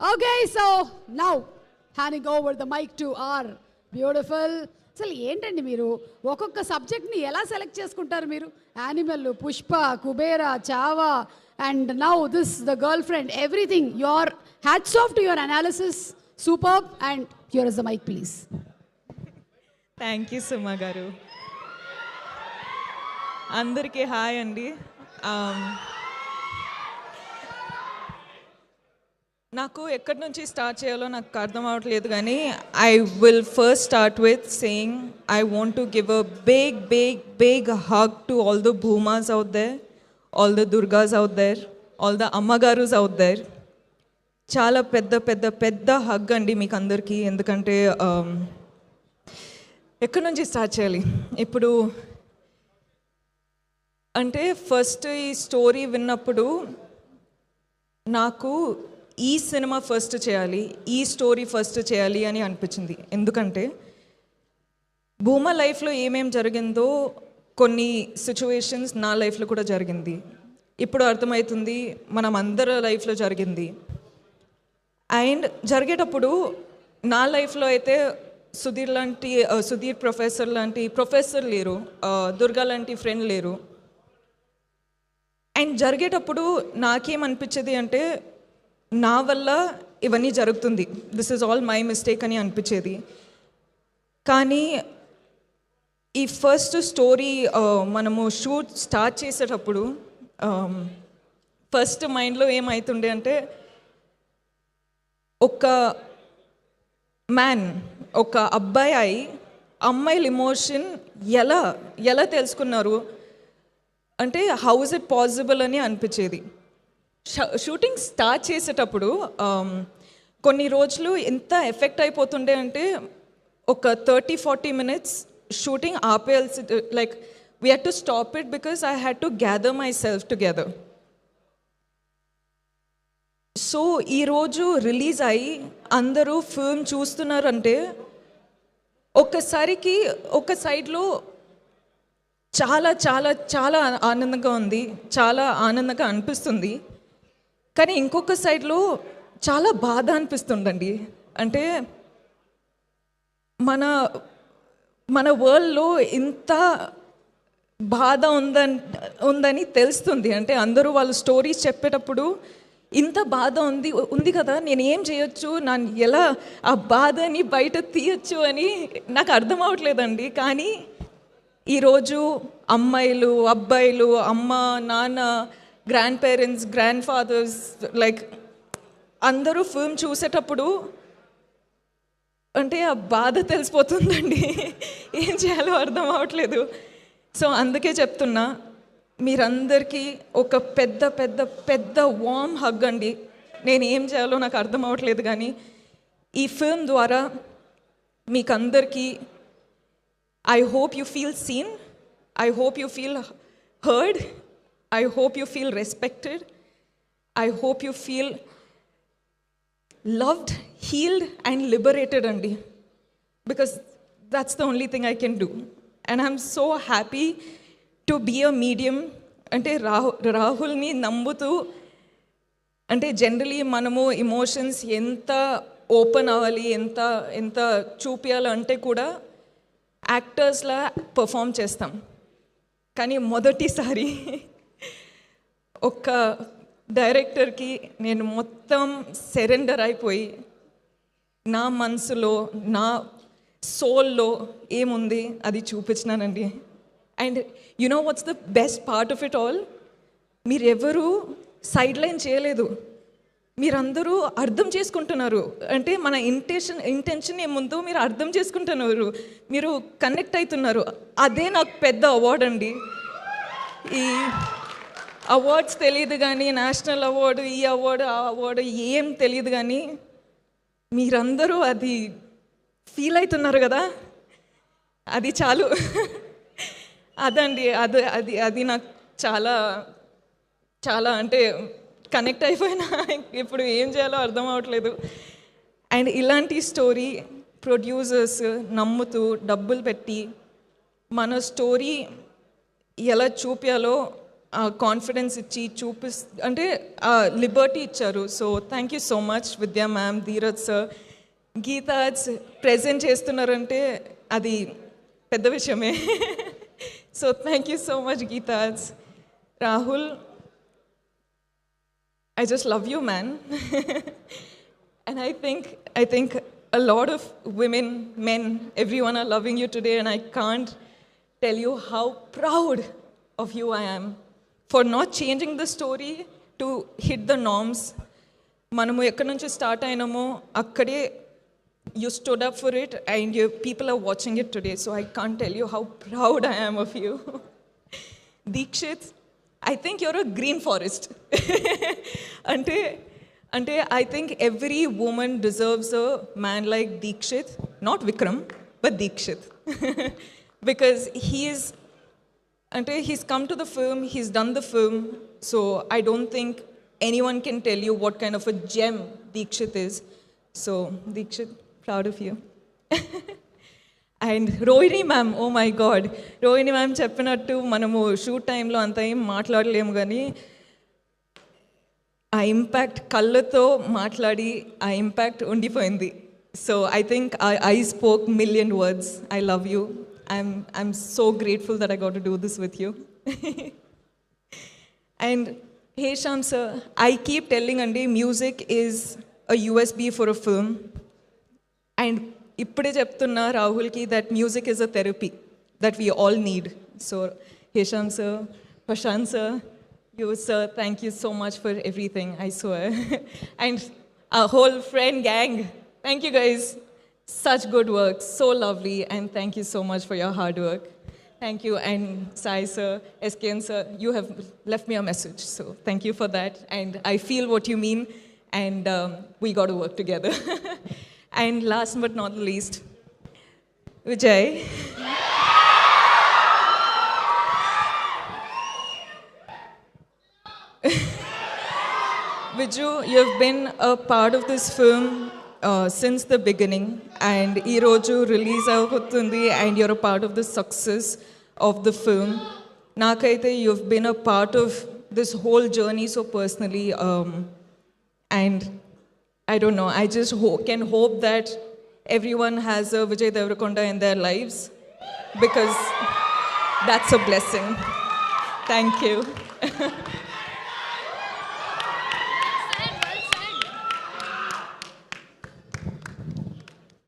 Okay so now handing over the mic to our beautiful అసలు ఏంటండి మీరు? ఒక్కొక్క సబ్జెక్ట్ని ఎలా సెలెక్ట్ చేసుకుంటారు మీరు? Animal Pushpa Kubera Chhaava and now this the girlfriend everything your hats off to your analysis super and your is the mic please thank you Suma garu అందరికీ hi అండి. Um, నాకు ఎక్కడి నుంచి స్టార్ట్ చేయాలో నాకు అర్థం అవ్వట్లేదు కానీ I will first start with saying I want to give a big big big hug to all the Bhumas out there all the Durgas out there all the ammagarus out there చాలా పెద్ద పెద్ద పెద్ద hug అండి మీకు అందరికీ. ఎందుకంటే um, ఎక్కడి నుంచి స్టార్ట్ చేయాలి? ఇప్పుడు అంటే ఫస్ట్ ఈ స్టోరీ విన్నప్పుడు నాకు ఈ సినిమా ఫస్ట్ చేయాలి ఈ స్టోరీ ఫస్ట్ చేయాలి అని అనిపించింది. ఎందుకంటే భూమా లైఫ్లో ఏమేం జరిగిందో కొన్ని సిచ్యువేషన్స్ నా లైఫ్లో కూడా జరిగింది. ఇప్పుడు అర్థమవుతుంది మనం అందరి లైఫ్లో జరిగింది. అండ్ జరిగేటప్పుడు నా లైఫ్లో అయితే సుధీర్ లాంటి సుధీర్ ప్రొఫెసర్ లాంటి ప్రొఫెసర్ లేరు దుర్గా లాంటి ఫ్రెండ్ లేరు. అండ్ జరిగేటప్పుడు నాకేమనిపించేది అంటే నా వల్ల ఇవన్నీ జరుగుతుంది. This is all my mistake అని అనిపించేది. కానీ ఈ ఫస్ట్ స్టోరీ uh, మనము షూట్ స్టార్ట్ చేసేటప్పుడు um, ఫస్ట్ మైండ్లో ఏమవుతుండే అంటే ఒక మ్యాన్ ఒక అబ్బాయి అయి అమ్మాయిల ఇమోషన్ ఎలా ఎలా తెలుసుకున్నారు? అంటే హౌస్ ఇట్ పాసిబుల్ అని అనిపించేది. షూటింగ్ స్టార్ట్ చేసేటప్పుడు కొన్ని రోజులు ఎంత ఎఫెక్ట్ అయిపోతుండే అంటే ఒక thirty forty minutes shooting ఆపేయాల్సి like we had to stop it because I had to gather myself together. So ఈరోజు రిలీజ్ అయ్యి అందరూ ఫిల్మ్ చూస్తున్నారంటే ఒక్కసారికి ఒక సైడ్లో చాలా చాలా చాలా ఆనందంగా ఉంది చాలా ఆనందంగా అనిపిస్తుంది. కానీ ఇంకొక సైడ్లో చాలా బాధ అనిపిస్తుందండి. అంటే మన మన వరల్డ్లో ఇంత బాధ ఉందని ఉందని తెలుస్తుంది. అంటే అందరూ వాళ్ళ స్టోరీస్ చెప్పేటప్పుడు ఇంత బాధ ఉంది ఉంది కదా నేను ఏం చేయొచ్చు నన్ను ఎలా ఆ బాధని బయట తీయొచ్చు అని నాకు అర్థం అవ్వట్లేదండి కానీ ఈరోజు అమ్మాయిలు అబ్బాయిలు అమ్మ నాన్న grandparents grandfathers like అందరూ ఫిల్మ్ చూసేటప్పుడు అంటే ఆ బాధ తెలిసిపోతుందండి. ఏం చేయాలో అర్థం అవ్వట్లేదు. సో అందుకే చెప్తున్నా మీరందరికీ ఒక పెద్ద పెద్ద పెద్ద వామ్ హగ్ అండి. నేను ఏం చేయాలో నాకు అర్థం అవ్వట్లేదు కానీ ఈ ఫిల్మ్ ద్వారా మీకందరికీ I hope you feel seen I hope you feel heard I hope you feel respected. I hope you feel loved, healed, and liberated, Andy. Because that's the only thing I can do. And I'm so happy to be a medium. అంటే రాహు రాహుల్ని నమ్ముతూ అంటే generally మనము emotions ఎంత open అవ్వాలి ఎంత ఎంత చూపించాలి అంటే కూడా యాక్టర్స్లా పర్ఫామ్ చేస్తాం కానీ మొదటిసారి ఒక డైరెక్టర్కి నేను మొత్తం సరెండర్ అయిపోయి నా మనసులో నా సోల్లో ఏముంది అది చూపించినానండి. And you know what's the best part of it all? మీరెవరూ సైడ్ లైన్ చేయలేదు. మీరందరూ అర్థం చేసుకుంటున్నారు. అంటే మన ఇంటెన్షన్ ఇంటెన్షన్ ఏముందో మీరు అర్థం చేసుకుంటున్నారు. మీరు కనెక్ట్ అవుతున్నారు. అదే నాకు పెద్ద అవార్డ్ అండి ఈ అవార్డ్స్ తెలియదు కానీ నేషనల్ అవార్డు ఈ అవార్డు ఆ అవార్డు ఏం తెలియదు కానీ మీరందరూ అది ఫీల్ అవుతున్నారు కదా? అది చాలు. అదండి అది అది అది నాకు చాలా చాలా అంటే కనెక్ట్ అయిపోయినా. ఇప్పుడు ఏం చేయాలో అర్థం అవ్వట్లేదు అండ్ ఇలాంటి స్టోరీ ప్రొడ్యూసర్స్ నమ్ముతూ డబ్బులు పెట్టి మన స్టోరీ ఎలా చూపించాలో కాన్ఫిడెన్స్ ఇచ్చి చూపిస్ అంటే ఆ లిబర్టీ ఇచ్చారు so thank you so much Vidya ma'am Dheeraj sir గీతాజ్ present చేస్తున్నారంటే అది పెద్ద విషయమే so thank you so much గీతాజ్ Rahul I just love you, man. and I think I think a lot of women, men, everyone are loving you today, and I can't tell you how proud of you I am For not changing the story to hit the norms. మనము ఎక్కడి నుంచి start అయినామో అక్కడే you stood up for it and you people are watching it today so I can tell you how proud I am of you Dikshith I think your a green forest అంటే అంటే I think every women deserves a man like Dikshith not Vikram but Dikshith because he's అంటే he's come to the film he's done the film so I don't think anyone can tell you what kind of a gem Dikshith is so Dikshith proud of you and Rohini ma'am oh my god Rohini ma'am చెప్పినట్టు మనము shoot టైంలో అంత ఏం మాట్లాడలేము కానీ ఆ impact కళ్ళతో మాట్లాడి ఆ ఇంపాక్ట్ ఉండిపోయింది. So I think I spoke million words I love you I'm I'm so grateful that I got to do this with you and hey Shyam sir I keep telling అండి music is a USB for a film and ఇప్పుడే చెప్తున్నా రాహుల్కి that music is a therapy that we all need so Hesham sir Prashanth sir you sir thank you so much for everything I so and ఆ whole friend gang thank you guys such good work, so lovely, and thank you so much for your hard work. Thank you, and Sai sir, SKN sir, you have left me a message, so thank you for that. And I feel what you mean, and um, we got to work together. and last but not least, Vijay. Viju, you've been a part of this film uh, since the beginning, and ఈరోజు release అవుతుంది and you're a part of the success of the film. నాకైతే you've been a part of this whole journey so personally, um, and I don't know, I just ho- can hope that everyone has a Vijay Devarakonda in their lives because that's a blessing. Thank you.